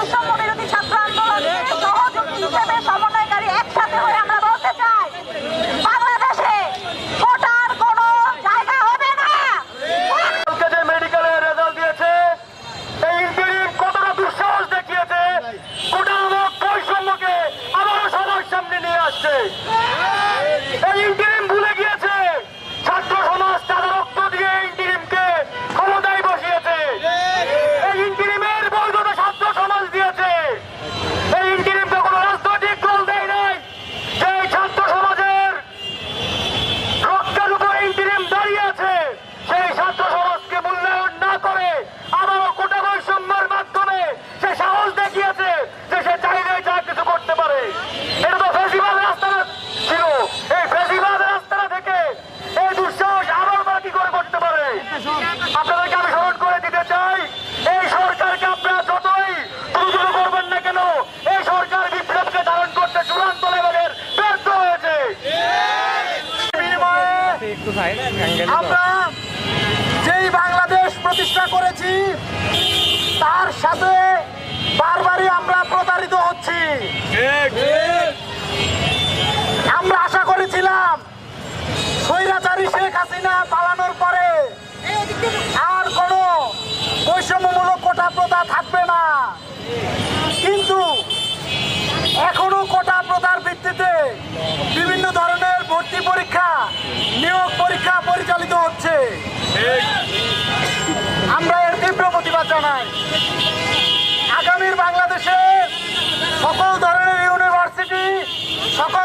么这么 আমরা যেই বাংলাদেশ প্রতিষ্ঠা করেছি তার সাথে নাই। আগামীর বাংলাদেশে সকল ধরনের ইউনিভার্সিটি সকল